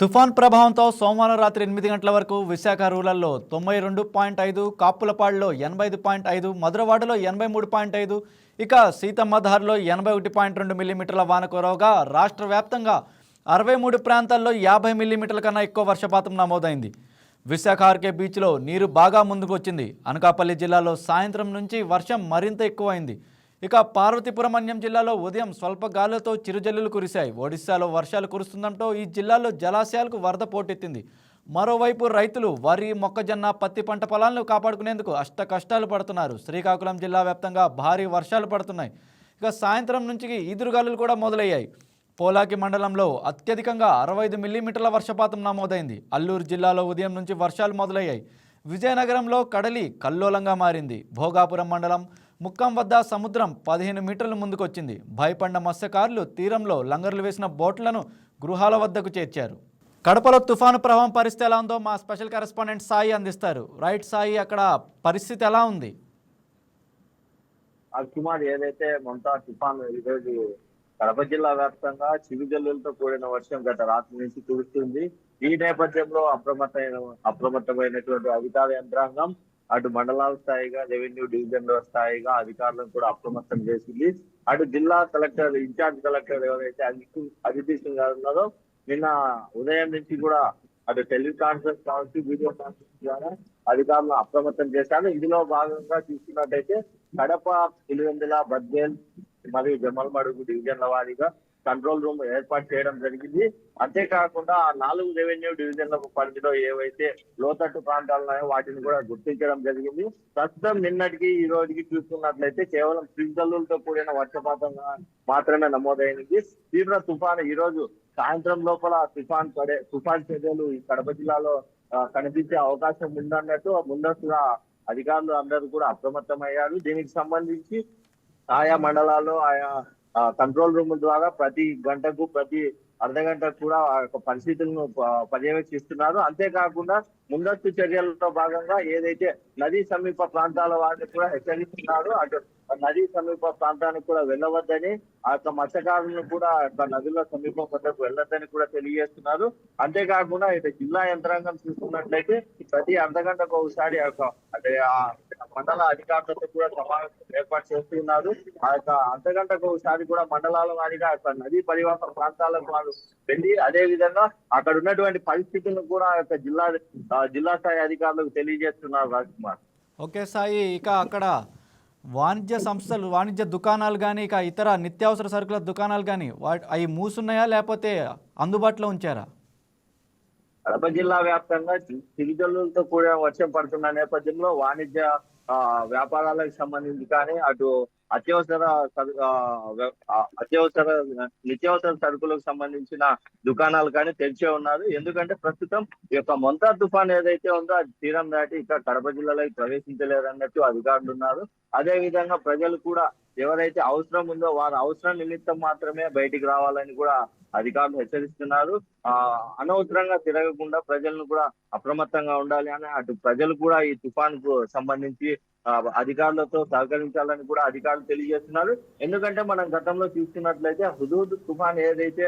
తుఫాన్ ప్రభావంతో సోమవారం రాత్రి ఎనిమిది గంటల వరకు విశాఖ రూరల్లో తొంభై రెండు పాయింట్ ఐదు కాపులపాడులో ఎనభై ఐదు పాయింట్ ఐదు మధురవాడలో ఎనభై మూడు పాయింట్ ఐదు ఇక సీతమ్మధార్లో ఎనభై ఒకటి పాయింట్ రెండు మిల్లీమీటర్ల వాన కురవగా రాష్ట్ర వ్యాప్తంగా అరవై మూడు ప్రాంతాల్లో యాభై మిల్లీమీటర్ల కన్నా ఎక్కువ వర్షపాతం నమోదైంది. విశాఖ ఆర్కే బీచ్లో నీరు బాగా ముందుకు వచ్చింది అనకాపల్లి జిల్లాలో సాయంత్రం నుంచి వర్షం మరింత ఎక్కువైంది. ఇక పార్వతీపురం అన్యం జిల్లాలో ఉదయం స్వల్ప గాలులతో చిరుజల్లులు కురిశాయి. ఒడిశాలో వర్షాలు కురుస్తుండటంతో ఈ జిల్లాలో జలాశయాలకు వరద పోటెత్తింది. మరోవైపు రైతులు వరి మొక్కజొన్న పత్తి పంట పొలాలను కాపాడుకునేందుకు అష్ట కష్టాలు పడుతున్నారు. శ్రీకాకుళం జిల్లా వ్యాప్తంగా భారీ వర్షాలు పడుతున్నాయి. ఇక సాయంత్రం నుంచి ఈదురుగాలులు కూడా మొదలయ్యాయి. పోలాకి మండలంలో అత్యధికంగా అరవై ఐదు మిల్లీమీటర్ల వర్షపాతం నమోదైంది. అల్లూరు జిల్లాలో ఉదయం నుంచి వర్షాలు మొదలయ్యాయి. విజయనగరంలో కడలి కల్లోలంగా మారింది. భోగాపురం మండలం ముక్కం వద్ద సముద్రం పదిహేను మీటర్ల ముందుకొచ్చింది. భయపడిన మత్స్యకారులు తీరంలో లంగర్లు వేసిన బోట్లను గృహాల వద్దకు చేర్చారు. కడపలో తుఫాను ప్రభావం పరిస్థితి ఎలా ఉందో మా స్పెషల్ కరెస్పాండెంట్ సాయి అందిస్తారు. రైట్ సాయి అక్కడ పరిస్థితి ఎలా ఉంది? ఆ కుమార్ ఏదైతే మొంతా తుఫాన్ ఈరోజు కడప జిల్లా వ్యాప్తంగా చిరుజల్లులతో కూడిన వర్షం గత రాత్రి నుంచి కురుస్తుంది. ఈ నేపథ్యంలో అప్రమత్తమైన అప్రమత్తమైనటువంటి అధికార యంత్రాంగం అటు మండలాల స్థాయిగా రెవెన్యూ డివిజన్ల స్థాయిగా అధికారులను కూడా అప్రమత్తం చేసింది. అటు జిల్లా కలెక్టర్ ఇన్ఛార్జ్ కలెక్టర్ ఎవరైతే అదితి సింగ్ గారు ఉన్నారో నిన్న ఉదయం నుంచి కూడా అటు టెలికాన్ఫరెన్స్ కావచ్చు వీడియో కాన్ఫరెన్స్ ద్వారా అధికారులను అప్రమత్తం చేశారు ఇందులో భాగంగా చూసుకున్నట్టయితే కడప పులివెందుల బద్వేల్ మరియు జమ్మలమడుగు డివిజన్ల వారీగా కంట్రోల్ రూమ్ ఏర్పాటు చేయడం జరిగింది. అంతేకాకుండా ఆ నాలుగు రెవెన్యూ డివిజన్లకు పరిధిలో ఏవైతే లోతట్టు ప్రాంతాలు ఉన్నాయో వాటిని కూడా గుర్తించడం జరిగింది. ప్రస్తుతం నిన్నటికి ఈ రోజుకి చూసుకున్నట్లయితే కేవలం పింజల్లులతో కూడిన వర్షపాతం మాత్రమే నమోదైనది తీవ్ర తుఫాను ఈ రోజు సాయంత్రం లోపల తుఫాన్ పడే తుఫాన్ చర్యలు ఈ కడప జిల్లాలో కనిపించే అవకాశం ఉందన్నట్టు ముందస్తుగా అధికారులు అందరూ కూడా అప్రమత్తమయ్యారు. దీనికి సంబంధించి ఆయా మండలాల్లో ఆయా కంట్రోల్ రూమ్ ద్వారా ప్రతి గంటకు ప్రతి అర్ధ గంటకు కూడా ఆ యొక్క పరిస్థితులను పర్యవేక్షిస్తున్నారు. అంతేకాకుండా ముందస్తు చర్యలతో భాగంగా ఏదైతే నదీ సమీప ప్రాంతాల వారిని కూడా హెచ్చరిస్తున్నారు అటు నదీ సమీప ప్రాంతానికి కూడా వెళ్ళవద్దని ఆ యొక్క మత్స్యకారులను కూడా ఆ నదుల సమీప వద్దకు వెళ్ళొద్దని కూడా తెలియజేస్తున్నారు. అంతేకాకుండా ఇటు జిల్లా యంత్రాంగం చూసుకున్నట్లయితే ప్రతి అర్ధ గంటకు ఒకసారి అంటే మండల అధికారులతో కూడా సమావేశం ఏర్పాటు చేస్తున్నారు ఆ యొక్క అంతగంటకు ఒకసారి కూడా మండలాల వారిగా ఆ నదీ పరివాహక ప్రాంతాలకు వారు వెళ్ళి అదే విధంగా అక్కడ ఉన్నటువంటి పరిస్థితులను కూడా ఆ యొక్క జిల్లా జిల్లా స్థాయి అధికారులకు తెలియజేస్తున్నారు రాజ్ కుమార్. ఓకే సాయి ఇక అక్కడ వాణిజ్య సంస్థలు వాణిజ్య దుకాణాలు కానీ ఇక ఇతర నిత్యావసర సరుకుల దుకాణాలు కానీ వాటి అవి మూసున్నాయా లేకపోతే అందుబాటులో ఉంచారా? కడప జిల్లా వ్యాప్తంగా చి- చిరుజల్లులతో కూడిన వర్షం పడుతున్న నేపథ్యంలో వాణిజ్య ఆ, వ్యాపారాలకు సంబంధించి కానీ అటు అత్యవసర సరు- ఆ, అత్యవసర నిత్యావసర సరుకులకు సంబంధించిన దుకాణాలు కానీ తెరిచే ఉన్నారు. ఎందుకంటే ప్రస్తుతం ఈ యొక్క మొంతా తుఫాన్ ఏదైతే ఉందో అది తీరం దాటి ఇక్కడ కడప జిల్లాలోకి ప్రవేశించలేదన్నట్టు అధికారులు ఉన్నారు. అదే విధంగా ప్రజలు కూడా ఎవరైతే అవసరం ఉందో వారి అవసరం నిమిత్తం మాత్రమే బయటికి రావాలని కూడా అధికారులు హెచ్చరిస్తున్నారు. ఆ అనవసరంగా తిరగకుండా ప్రజలను కూడా అప్రమత్తంగా ఉండాలి అని అటు ప్రజలు కూడా ఈ తుఫాన్కు సంబంధించి అధికారులతో సహకరించాలని కూడా అధికారులు తెలియజేస్తున్నారు. ఎందుకంటే మనం గతంలో చూస్తున్నట్లయితే హుదూద్ తుఫాన్ ఏదైతే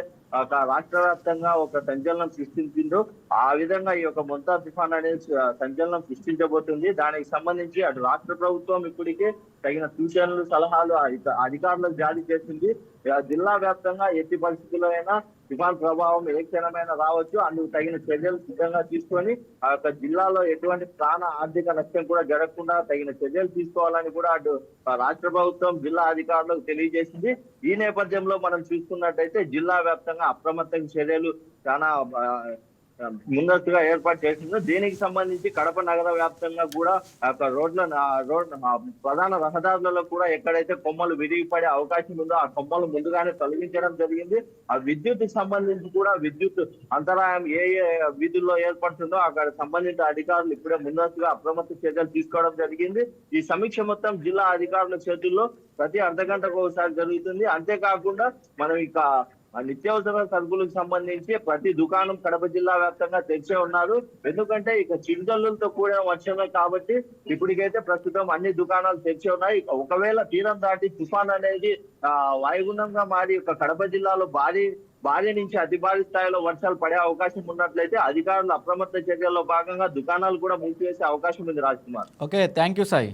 రాష్ట్ర వ్యాప్తంగా ఒక సంచలనం సృష్టించిందో ఆ విధంగా ఈ యొక్క మొంతా తుఫాన్ అనేది సంచలనం సృష్టించబోతుంది. దానికి సంబంధించి అటు రాష్ట్ర ప్రభుత్వం ఇప్పటికే తగిన సూచనలు సలహాలు అధికారులకు జారీ చేసింది. జిల్లా వ్యాప్తంగా ఎట్టి పరిస్థితుల్లో అయినా తుఫాన్ ప్రభావం ఏ క్షణమైనా రావచ్చు. అందుకు తగిన చర్యలు సిద్ధంగా తీసుకొని ఆ యొక్క జిల్లాలో ఎటువంటి ప్రాణ ఆర్థిక నష్టం కూడా జరగకుండా తగిన చర్యలు తీసుకోవాలని కూడా అటు రాష్ట్ర ప్రభుత్వం జిల్లా అధికారులకు తెలియజేసింది. ఈ నేపథ్యంలో మనం చూసుకున్నట్టయితే జిల్లా వ్యాప్తంగా అప్రమత్త చర్యలు చాలా ముందస్తుగా ఏర్పాటు చేసిందో. దీనికి సంబంధించి కడప నగర వ్యాప్తంగా కూడా ఆ రోడ్ల రోడ్ ప్రధాన రహదారులలో కూడా ఎక్కడైతే కొమ్మలు విరిగిపడే అవకాశం ఉందో ఆ కొమ్మలు ముందుగానే తొలగించడం జరిగింది. ఆ విద్యుత్ సంబంధించి కూడా విద్యుత్ అంతరాయం ఏ ఏ వీధుల్లో ఏర్పడుతుందో అక్కడ సంబంధిత అధికారులు ఇప్పుడే ముందస్తుగా అప్రమత్త చర్యలు తీసుకోవడం జరిగింది. ఈ సమీక్ష మొత్తం జిల్లా అధికారుల చేతుల్లో ప్రతి అర్ధ గంటకు ఒకసారి జరుగుతుంది. అంతేకాకుండా మనం ఇక నిత్యావసర సరుకులకు సంబంధించి ప్రతి దుకాణం కడప జిల్లా వ్యాప్తంగా తెరిచే ఉన్నారు. ఎందుకంటే ఇక చిరుజల్లులతో కూడిన వర్షమే కాబట్టి ఇప్పటికైతే ప్రస్తుతం అన్ని దుకాణాలు తెరిచి ఉన్నాయి. ఒకవేళ తీరం దాటి తుఫాన్ అనేది ఆ వాయుగుండంగా మారి ఇక కడప జిల్లాలో భారీ భారీ నుంచి అతి భారీ స్థాయిలో వర్షాలు పడే అవకాశం ఉన్నట్లయితే అధికారులు అప్రమత్త చర్యల్లో భాగంగా దుకాణాలు కూడా మూసివేసే అవకాశం ఉంది Raj Kumar. Okay thank you Sai.